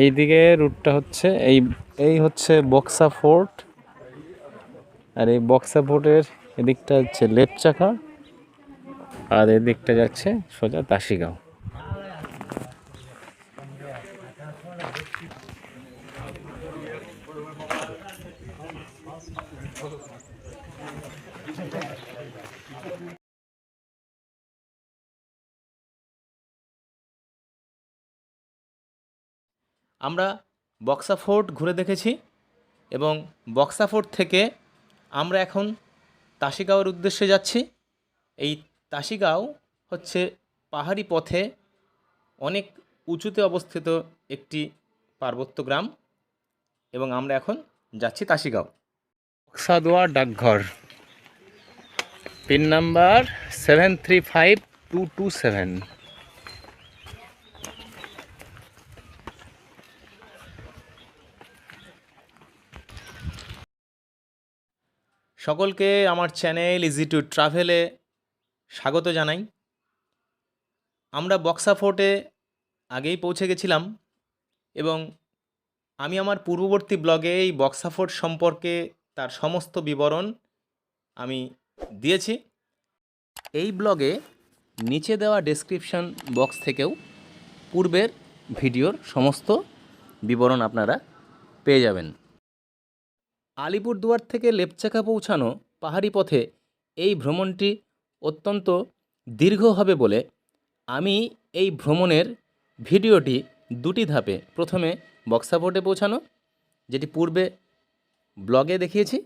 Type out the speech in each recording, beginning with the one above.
এইদিকে রুটটা হচ্ছে, এই এই হচ্ছে বক্সা ফোর্ট আর এই বক্সা ফোর্টের এদিকটা হচ্ছে লেপচাখা আর এদিকটা যাচ্ছে সোজা দাসিগাঁও আমরা বক্সা ফোর্ট ঘুরে দেখেছি এবং বক্সা ফোর্ট থেকে আমরা এখন তাসিগাঁওয়ের উদ্দেশ্যে যাচ্ছি। এই তাসিগাঁও হচ্ছে পাহাড়ি পথে অনেক উঁচুতে অবস্থিত একটি পার্বত্য গ্রাম এবং আমরা এখন যাচ্ছি তাসিগাঁও। বক্সাদোয়া ডাকঘর। Pin number seven three five two two seven. সকলকে আমার চ্যানেল ইজি টু ট্রাভেলে স্বাগত জানাই। আমরা বক্সা ফোর্টে আগেই পৌঁছে গেছিলাম এবং আমি আমার পূর্ববর্তী ব্লগে এই বক্সা ফোর্ট সম্পর্কে তার সমস্ত বিবরণ আমি দিয়েছি। এই ব্লগে নিচে দেওয়া ডেসক্রিপশন বক্স থেকেও পূর্বের ভিডিওর সমস্ত বিবরণ আপনারা পেয়ে যাবেন। আলিপুরদুয়ার থেকে লেপচাকা পৌঁছানো পাহাড়ি পথে এই ভ্রমণটি অত্যন্ত দীর্ঘ হবে বলে আমি এই ভ্রমণের ভিডিওটি দুটি ধাপে। প্রথমে বক্সাফোর্টে পৌঁছানো, যেটি পূর্বে ব্লগে দেখিয়েছি,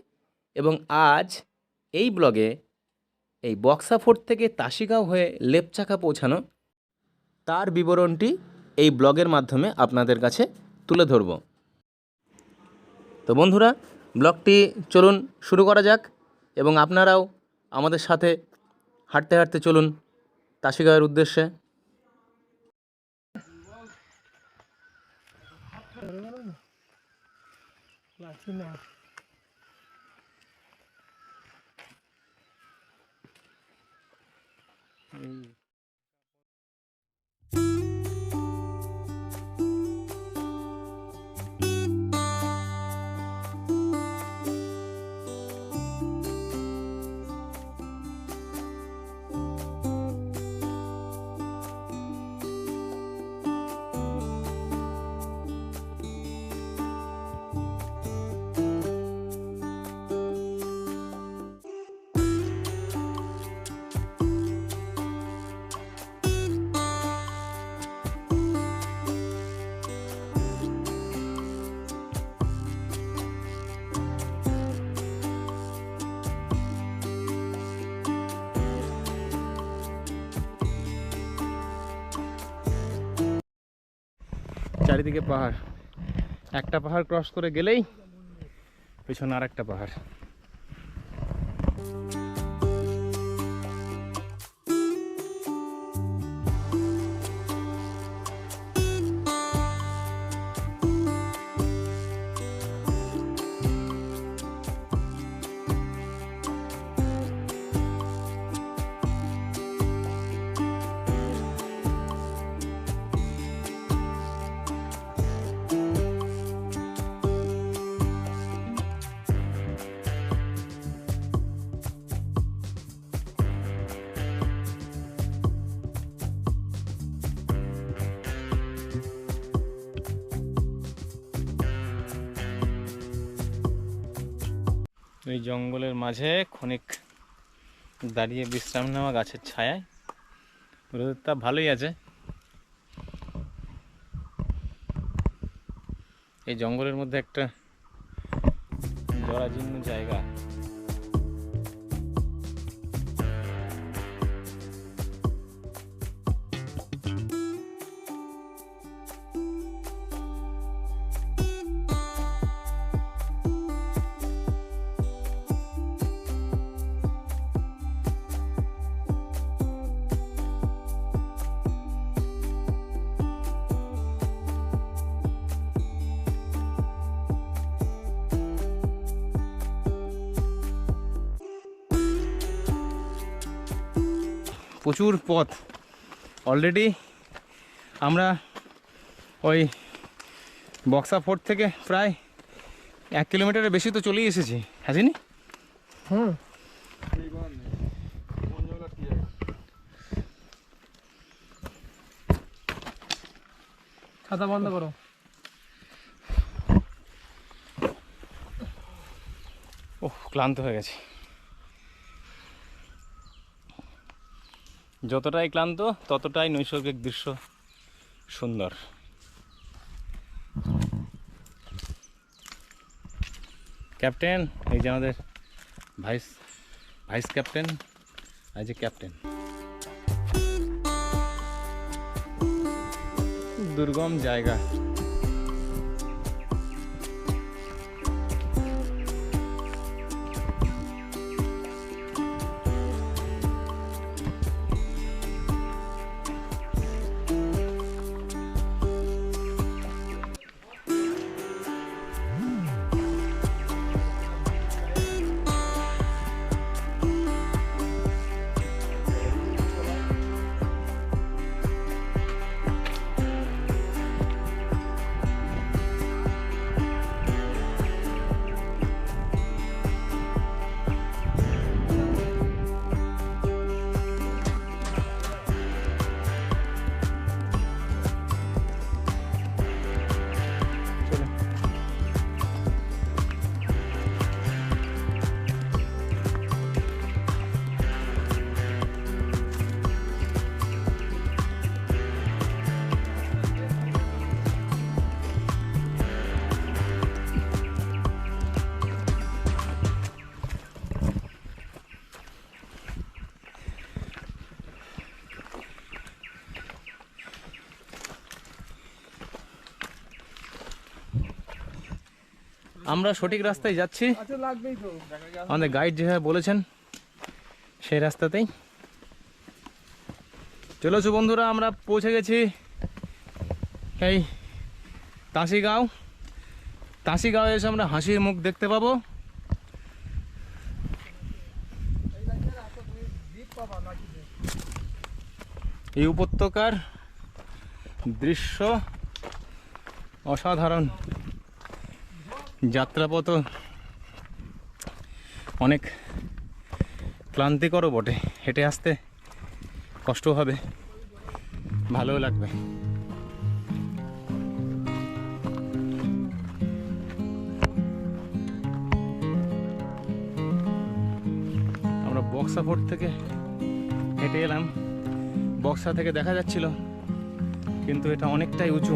এবং আজ এই ব্লগে এই বক্সাফোর্ট থেকে তাসিগাঁও হয়ে লেপচাকা পৌঁছানো। তার বিবরণটি এই ব্লগের মাধ্যমে আপনাদের কাছে তুলে ধরব। তো বন্ধুরা ব্লগটি চলুন শুরু করা যাক এবং আপনারাও আমাদের সাথে হাঁটতে হাঁটতে চলুন তাসিগাঁয়ের উদ্দেশ্যে। চারিদিকে পাহাড়। একটা পাহাড় ক্রস করে গেলেই পেছনে আর একটা পাহাড়। এই জঙ্গলের মাঝে ক্ষণিক দাঁড়িয়ে বিশ্রাম নেওয়া গাছের ছায়ায়। তাপ ভালোই আছে। এই জঙ্গলের মধ্যে একটা জরাজীর্ণ জায়গা। প্রচুর পথ। অলরেডি আমরা ওই বক্সা ফোর্ট থেকে প্রায় এক কিলোমিটারের বেশি তো চলেই এসেছি হাসিনি হুম। ছাতা বন্ধ করো। ওহ ক্লান্ত হয়ে গেছে। যতটাই ক্লান্ত, ততটাই নৈসর্গিক দৃশ্য সুন্দর। ক্যাপ্টেন, এই যে আমাদের ভাইস ভাইস ক্যাপ্টেন, এই যে ক্যাপ্টেন। দুর্গম জায়গা। আমরা সঠিক রাস্তায় যাচ্ছি। আচ্ছা আমাদের গাইড যেভাবে বলেছেন সেই রাস্তাতেই। চলেছো বন্ধুরা আমরা পৌঁছে গেছি। এই তাঁসিগাঁও। তাঁসিগাঁও এসে আমরা হাসির মুখ দেখতে পাবো। এই উপত্যকার দৃশ্য অসাধারণ। যাত্রাপথ অনেক ক্লান্তিকরও বটে। হেঁটে আসতে কষ্ট হবে, ভালোও লাগবে। আমরা বক্সা ফোর্ট থেকে হেঁটে এলাম। বক্সা থেকে দেখা যাচ্ছিল, কিন্তু এটা অনেকটাই উঁচু।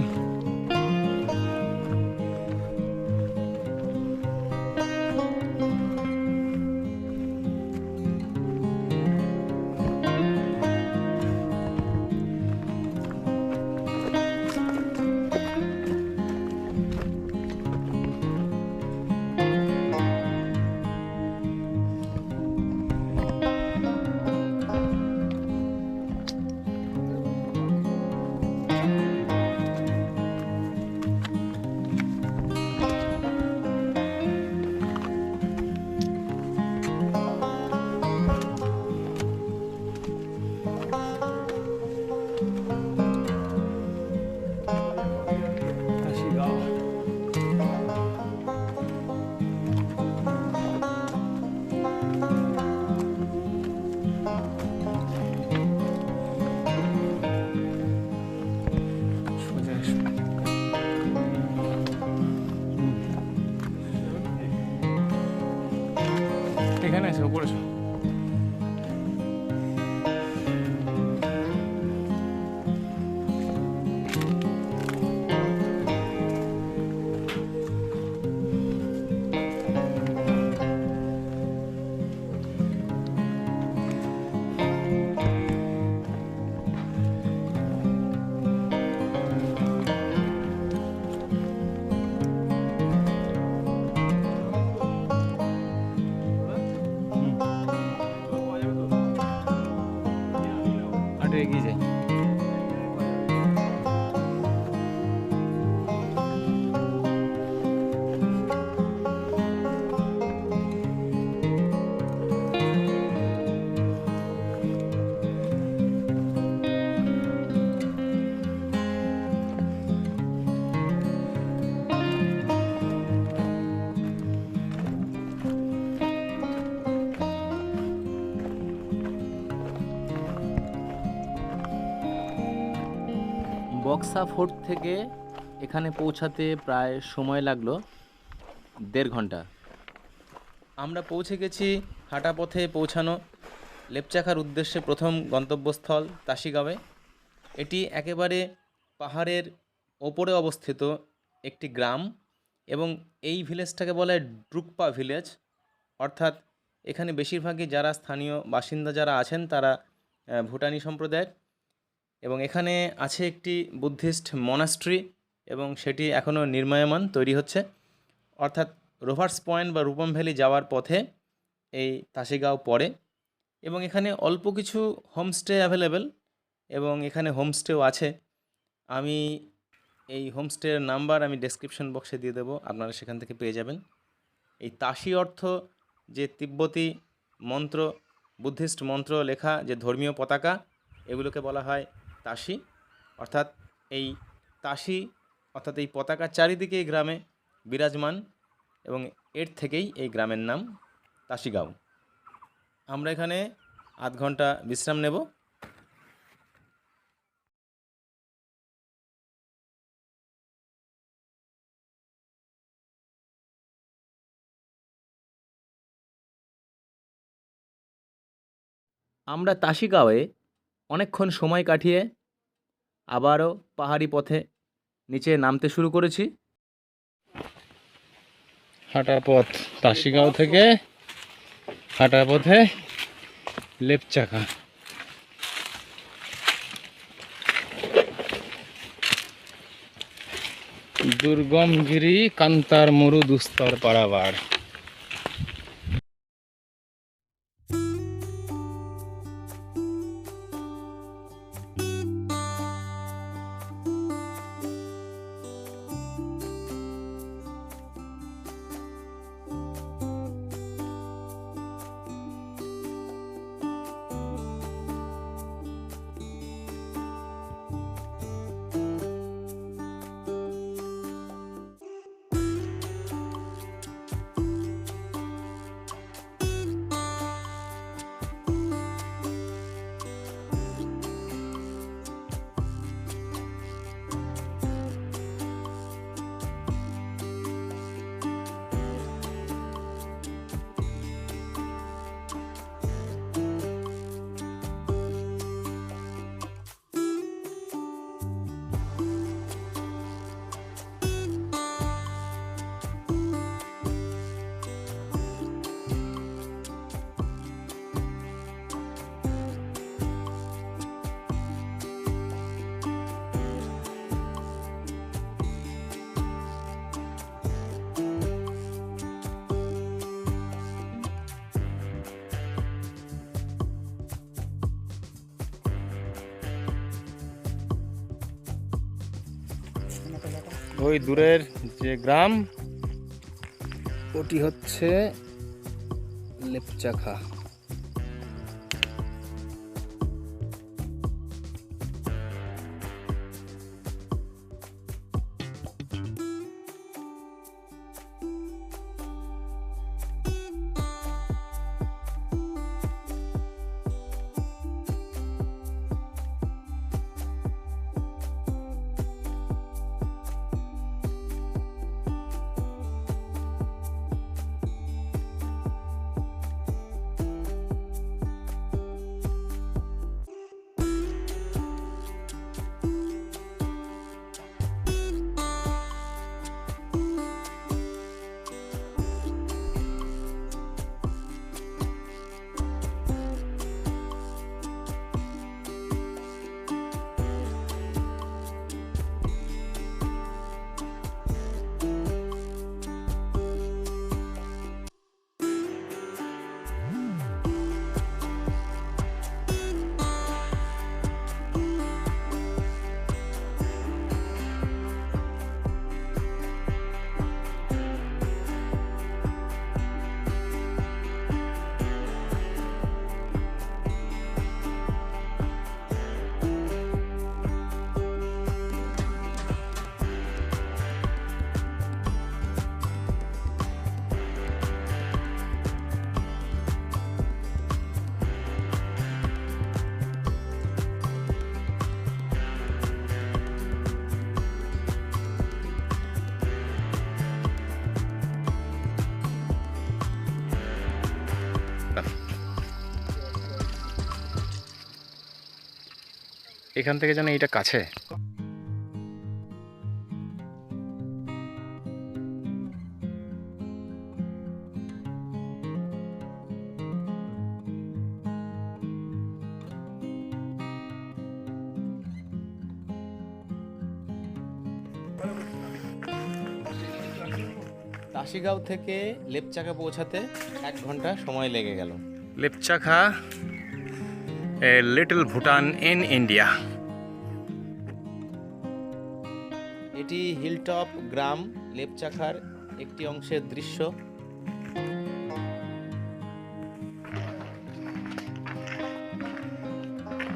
বক্সা ফোর্ট থেকে এখানে পৌঁছাতে প্রায় সময় লাগল, দেড় ঘণ্টা। আমরা পৌঁছে গেছি হাঁটা পথে পৌঁছানো লেপচাখার উদ্দেশ্যে প্রথম গন্তব্যস্থল তাসিগাঁওয়ে। এটি একেবারে পাহাড়ের ওপরে অবস্থিত একটি গ্রাম এবং এই ভিলেজটাকে বলা হয় ড্রুকপা ভিলেজ। অর্থাৎ এখানে বেশিরভাগই যারা স্থানীয় বাসিন্দা যারা আছেন তারা ভুটানি সম্প্রদায়ের। এবং এখানে আছে একটি বুদ্ধিস্ট মনাস্ট্রি এবং সেটি এখনও নির্মায়মান, তৈরি হচ্ছে। অর্থাৎ রোভার্স পয়েন্ট বা রূপম ভ্যালি যাওয়ার পথে এই তাসিগাঁও পড়ে এবং এখানে অল্প কিছু হোমস্টে অ্যাভেলেবেল এবং এখানে হোমস্টেও আছে। আমি এই হোমস্টের নাম্বার আমি ডেসক্রিপশন বক্সে দিয়ে দেবো, আপনারা সেখান থেকে পেয়ে যাবেন। এই তাসি অর্থ যে তিব্বতী মন্ত্র, বুদ্ধিস্ট মন্ত্র লেখা, যে ধর্মীয় পতাকা, এগুলোকে বলা হয় তাসি, অর্থাৎ এই তাসি, অর্থাৎ এই পতাকার চারিদিকে এই গ্রামে বিরাজমান এবং এর থেকেই এই গ্রামের নাম তাসিগাঁও। আমরা এখানে আধ ঘণ্টা বিশ্রাম নেব। আমরা তাসিগাঁওয়ে অনেকক্ষণ সময় কাটিয়ে আবারও পাহাড়ি পথে নিচে নামতে শুরু করেছি। হাঁটা পথ তাসিগাঁও থেকে হাঁটা পথে লেপচাকা। দুর্গমগিরি কান্তার মরু দুস্তর পাড়াবার ওই দূরের যে গ্রাম ওটি হচ্ছে লেপচাখা। এখান থেকে যেন এটা কাছে। কাশিগাঁও থেকে লেপচাকা পৌঁছাতে এক ঘণ্টা সময় লেগে গেল। Lepchakha a little Bhutan in India এটি হিলটপ গ্রাম লেপচাখার একটি অংশের দৃশ্য।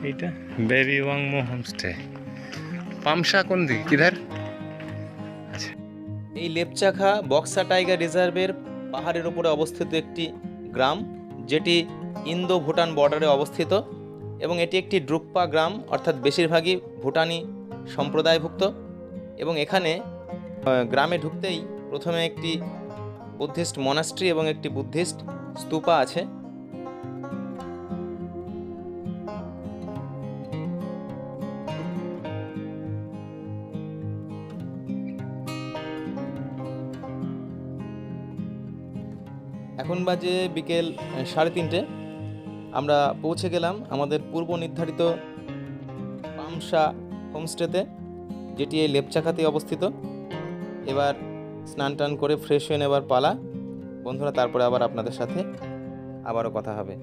এইটা? বেবি ওয়াংমো হোমস্টে পামসা কোন দিক? কিধার? এই লেপচাখা বক্সা টাইগার রিজার্ভের পাহাড়ের উপরে অবস্থিত একটি গ্রাম যেটি ইন্দো ভুটান বর্ডারে অবস্থিত এবং এটি একটি ড্রুকপা গ্রাম অর্থাৎ বেশিরভাগই ভুটানি সম্প্রদায়ভুক্ত। এবং এখানে গ্রামে ঢুকতেই প্রথমে একটি বুদ্ধিস্ট মনাস্ট্রি এবং একটি বুদ্ধিস্ট স্তূপা আছে। এখন বাজে বিকেল সাড়ে তিনটে। আমরা পৌঁছে গেলাম আমাদের পূর্ব নির্ধারিত পামসা হোমস্টেতে। যেটি এই লেপচাখাতে অবস্থিত। এবার স্নান টান করে ফ্রেশ হয়ে নেবার পালা। বন্ধুরা, তারপরে আবার আপনাদের সাথে আবারও কথা হবে।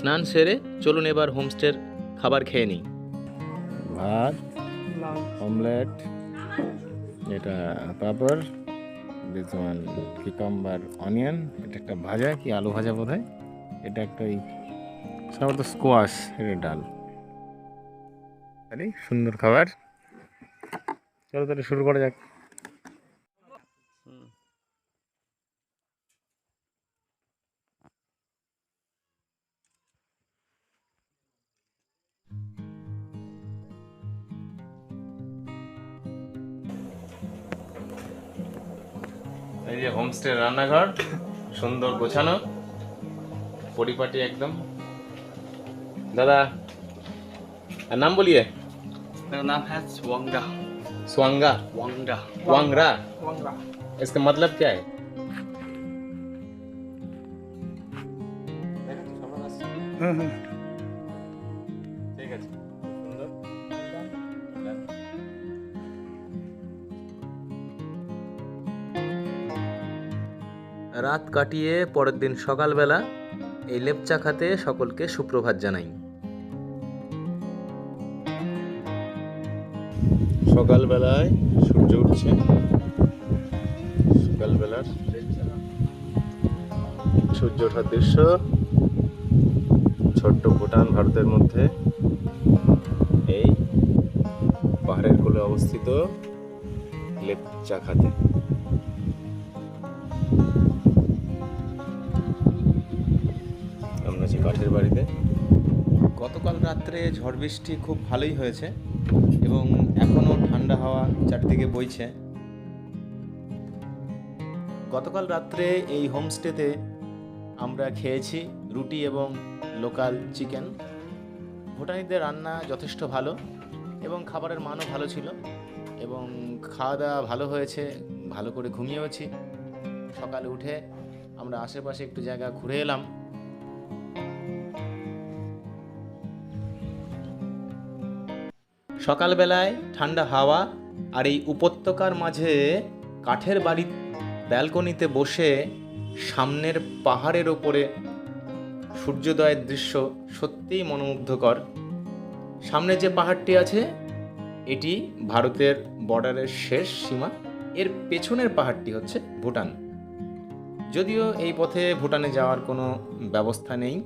স্নান সেরে চলুন এবার হোমস্টের খাবার খেয়ে নিই। ভাত, অমলেট, এটা পাপড় দিস কিকাম্বার অনিয়ন এটা একটা ভাজা কি আলু ভাজা বোধ হয় এটা একটা ওই সম্ভবত স্কোয়াশ এটা ডাল। আরে সুন্দর খাবার। চলো তাহলে শুরু করা যাক। এই যে হোমস্টে রান্নাঘর সুন্দর গোছানো পরিপাটি একদম। দাদা আর নাম বলিয়ে? নাম হ্যাঁ সোয়াঙ্গা ওয়াংরা ওয়াংরা রাত কাটিয়ে পরের দিন সকালবেলা এই লেপচা খাতে সকলকে সুপ্রভাত জানাই। সকালবেলায় সূর্য উঠছে। সকালবেলার সূর্য ওঠার দৃশ্য, ছোট্ট ভুটান ভারতের মধ্যে। এই পাহাড়ের কোলে অবস্থিত লেপচা খাতে। রাত্রে ঝড় বৃষ্টি খুব ভালোই হয়েছে এবং এখনও ঠান্ডা হাওয়া চারদিকে বইছে। গতকাল রাত্রে এই হোমস্টেতে আমরা খেয়েছি রুটি এবং লোকাল চিকেন। ভুটানিদের রান্না যথেষ্ট ভালো এবং খাবারের মানও ভালো ছিল এবং খাওয়া দাওয়া ভালো হয়েছে, ভালো করে ঘুমিয়েওছি। সকালে উঠে আমরা আশেপাশে একটু জায়গা ঘুরে এলাম। সকালবেলায় ঠান্ডা হাওয়া আর এই উপত্যকার মাঝে কাঠের বাড়ি ব্যালকনিতে বসে সামনের পাহাড়ের ওপরে সূর্যোদয়ের দৃশ্য সত্যিই মনোমুগ্ধকর। সামনে যে পাহাড়টি আছে, এটি ভারতের বর্ডারের শেষ সীমা। এর পেছনের পাহাড়টি হচ্ছে ভুটান। যদিও এই পথে ভুটানে যাওয়ার কোনো ব্যবস্থা নেই।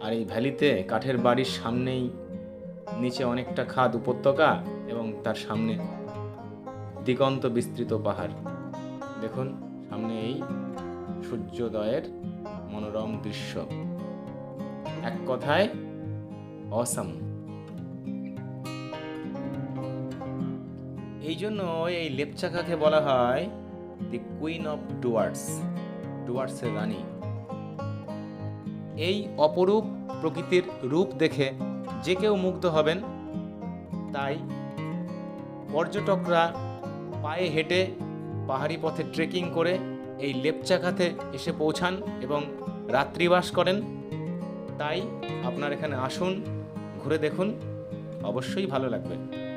আর এই ভ্যালিতে কাঠের বাড়ির সামনেই নিচে অনেকটা খাদ উপত্যকা এবং তার সামনে দিগন্ত বিস্তৃত পাহাড়। দেখুন, সামনে এই সূর্যোদয়ের মনোরম দৃশ্য। এক কথায় অসাম এই জন্য এই লেপচাকাকে বলা হয় দি কুইন অফ ডুয়ার্স ডুয়ার্সের রানী। এই অপরূপ প্রকৃতির রূপ দেখে যে কেউ মুগ্ধ হবেন। তাই পর্যটকরা পায়ে হেঁটে পাহাড়ি পথে ট্রেকিং করে এই লেপচাখাতে এসে পৌঁছান এবং রাত্রিবাস করেন। তাই আপনার এখানে আসুন, ঘুরে দেখুন। অবশ্যই ভালো লাগবে।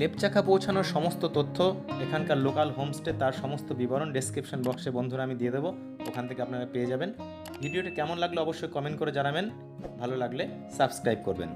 লেপচাখা পৌঁছানোর সমস্ত তথ্য এখানকার লোকাল হোমস্টে তার সমস্ত বিবরণ ডেসক্রিপশন বক্সে বন্ধুরা আমি দিয়ে দেবো। ওখান থেকে আপনারা পেয়ে যাবেন। ভিডিওটি কেমন লাগল অবশ্যই কমেন্ট করে জানাবেন। ভালো লাগলে সাবস্ক্রাইব করবেন।